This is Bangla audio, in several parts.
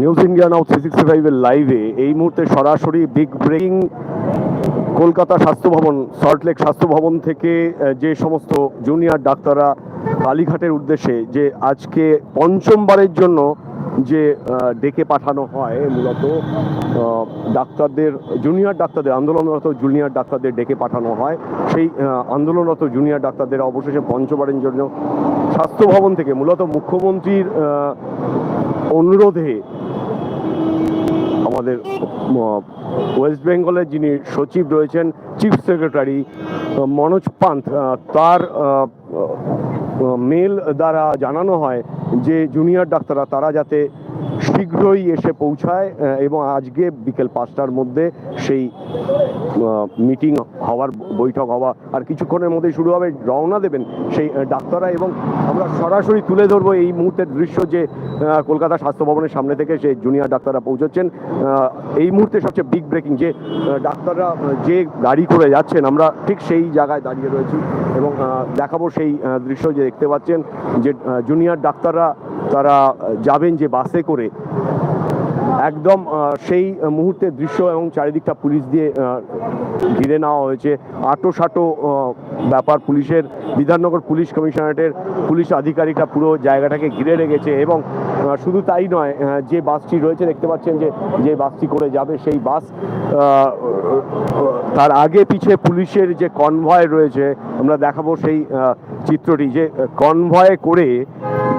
News India now three sixty ফাইভের লাইভে এই মুহূর্তে সরাসরি বিগ ব্রেকিং কলকাতা স্বাস্থ্য ভবন সল্টলেক স্বাস্থ্য ভবন থেকে যে সমস্ত জুনিয়র ডাক্তাররা কালীঘাটের উদ্দেশ্যে যে আজকে পঞ্চমবারের জন্য যে ডেকে পাঠানো হয় মূলত ডাক্তারদের জুনিয়র ডাক্তারদের, আন্দোলনরত জুনিয়র ডাক্তারদের ডেকে পাঠানো হয়। সেই আন্দোলনরত জুনিয়র ডাক্তারদের অবশেষে পঞ্চবারের জন্য স্বাস্থ্য ভবন থেকে মূলত মুখ্যমন্ত্রীর অনুরোধে আমাদের ওয়েস্ট বেঙ্গলের যিনি সচিব রয়েছেন চিফ সেক্রেটারি মনোজ পান্থ তার মেল দ্বারা জানানো হয় যে জুনিয়র ডাক্তাররা, তারা যাতে শীঘ্রই এসে পৌঁছায় এবং আজকে বিকেল পাঁচটার মধ্যে সেই মিটিং হওয়ার, বৈঠক হওয়া, আর কিছুক্ষণের মধ্যেই শুরু হবে, রওনা দেবেন সেই ডাক্তাররা, এবং আমরা সরাসরি তুলে ধরবো এই মুহূর্তের দৃশ্য যে কলকাতা স্বাস্থ্য ভবনের সামনে থেকে সেই জুনিয়র ডাক্তাররা পৌঁছচ্ছেন। এই মুহূর্তে সবচেয়ে বিগ ব্রেকিং যে ডাক্তাররা যে গাড়ি করে যাচ্ছেন, আমরা ঠিক সেই জায়গায় দাঁড়িয়ে রয়েছি, এবং দেখাবো সেই দৃশ্য যে দেখতে পাচ্ছেন যে জুনিয়র ডাক্তাররা তারা যাবেন যে বাসে করে, একদম সেই মুহূর্তের দৃশ্য এবং চারিদিকটা পুলিশ দিয়ে ঘিরে নেওয়া হয়েছে। আটো সাটো ব্যাপার পুলিশের, বিধাননগর পুলিশ কমিশনারেটের পুলিশ আধিকারিকরা পুরো জায়গাটাকে ঘিরে রেখেছে এবং শুধু তাই নয় যে বাসটি রয়েছে, দেখতে পাচ্ছেন যে যে বাসটি করে যাবে সেই বাস তার আগে পিছে পুলিশের যে কনভয় রয়েছে, আমরা দেখাবো সেই চিত্রটি যে কনভয়ে করে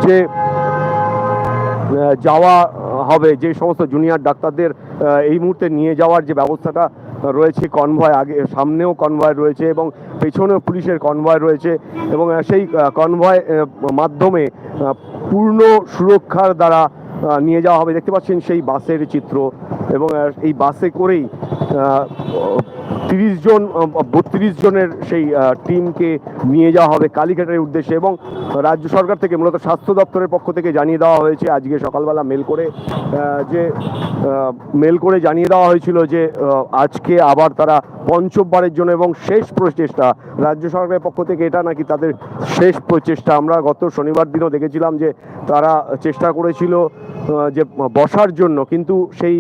যে যাওয়া হবে। যে সমস্ত জুনিয়র ডাক্তারদের এই মুহূর্তে নিয়ে যাওয়ার যে ব্যবস্থাটা রয়েছে কনভয় আগে, সামনেও কনভয় রয়েছে এবং পেছনেও পুলিশের কনভয় রয়েছে এবং সেই কনভয় মাধ্যমে পূর্ণ সুরক্ষার দ্বারা নিয়ে যাওয়া হবে। দেখতে পাচ্ছেন সেই বাসের চিত্র। এবং এই বাসে করেই তিরিশ জন বত্রিশ জনের সেই টিমকে নিয়ে যাওয়া হবে কালীঘাটের উদ্দেশ্যে এবং রাজ্য সরকার থেকে মূলত স্বাস্থ্য দপ্তরের পক্ষ থেকে জানিয়ে দেওয়া হয়েছে, আজকে সকালবেলা মেল করে যে মেল করে জানিয়ে দেওয়া হয়েছিল যে আজকে আবার তারা পঞ্চমবারের জন্য এবং শেষ প্রচেষ্টা, রাজ্য সরকারের পক্ষ থেকে এটা নাকি তাদের শেষ প্রচেষ্টা। আমরা গত শনিবার দিনও দেখেছিলাম যে তারা চেষ্টা করেছিল যে বসার জন্য, কিন্তু সেই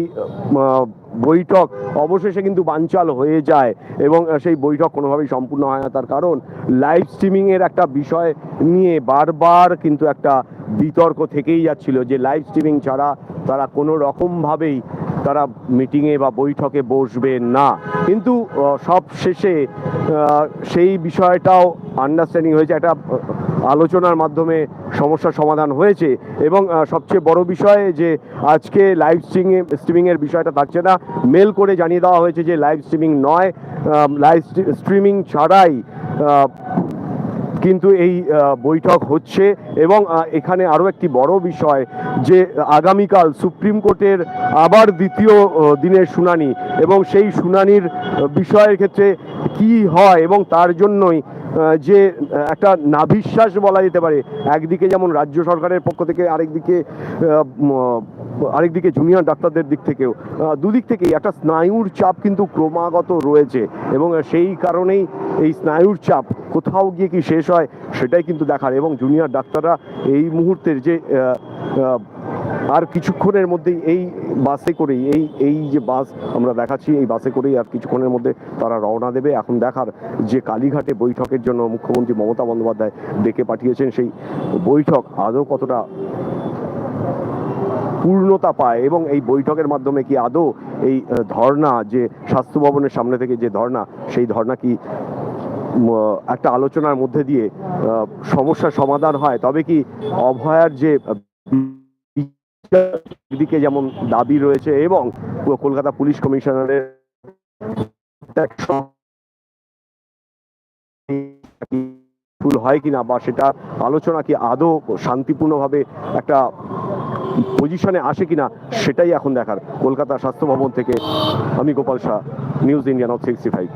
বৈঠক অবশেষে কিন্তু বানচাল হয়ে যায় এবং সেই বৈঠক কোনোভাবেই সম্পূর্ণ হয় না। তার কারণ লাইভ স্ট্রিমিংয়ের একটা বিষয় নিয়ে বারবার কিন্তু একটা বিতর্ক থেকেই যাচ্ছিল যে লাইভ স্ট্রিমিং ছাড়া তারা কোনো রকমভাবেই তারা মিটিংয়ে বা বৈঠকে বসবে না। কিন্তু সব শেষে সেই বিষয়টাও আন্ডারস্ট্যান্ডিং হয়েছে। একটা আলোচনার মাধ্যমে সমস্যার সমাধান হয়েছে এবং সবচেয়ে বড় বিষয় যে আজকে লাইভ স্ট্রিমিং স্ট্রিমিংয়ের বিষয়টা থাকছে না। মেল করে জানিয়ে দেওয়া হয়েছে যে লাইভ স্ট্রিমিং নয় লাইভ স্ট্রিমিং ছাড়াই কিন্তু এই বৈঠক হচ্ছে এবং এখানে আরও একটি বড় বিষয় যে আগামীকাল সুপ্রিম কোর্টের আবার দ্বিতীয় দিনের শুনানি এবং সেই শুনানির বিষয়ের ক্ষেত্রে কি হয় এবং তার জন্যই যে একটা নাভিশ্বাস বলা যেতে পারে। একদিকে যেমন রাজ্য সরকারের পক্ষ থেকে, আরেকদিকে আরেকদিকে জুনিয়র ডাক্তারদের দিক থেকেও। দুদিক থেকেই একটা স্নায়ুর চাপ কিন্তু ক্রমাগত রয়েছে এবং সেই কারণেই এই স্নায়ুর চাপ কোথাও গিয়ে কি শেষ হয়, সেটাই কিন্তু দেখার। এবং জুনিয়র ডাক্তাররা এই মুহূর্তের যে আর কিছুক্ষণের মধ্যেই এই বাসে করেই এই এই যে বাস আমরা দেখাচ্ছি এই বাসে করেই আর কিছুক্ষণের মধ্যে তারা রওনা দেবে। এখন দেখার যে কালীঘাটে বৈঠকের জন্য মুখ্যমন্ত্রী মমতা বন্দ্যোপাধ্যায় ডেকে পাঠিয়েছেন সেই বৈঠক আদৌ কতটা পূর্ণতা পায় এবং এই বৈঠকের মাধ্যমে কি আদৌ এই ধর্ণা যে স্বাস্থ্য ভবনের সামনে থেকে যে ধর্ণা সেই ধর্ণা কি একটা আলোচনার মধ্যে দিয়ে আহ, সমস্যার সমাধান হয়? তবে কি অভয়ার যে দিকে যেমন দাবি রয়েছে এবং কলকাতা পুলিশ কমিশনারের ফুল হয় কিনা বা সেটা আলোচনা কি আদৌ শান্তিপূর্ণভাবে একটা পজিশনে আসে কিনা, সেটাই এখন দেখার কলকাতা স্বাস্থ্য ভবন থেকে আমি Gopal Shah news Indian of sixty five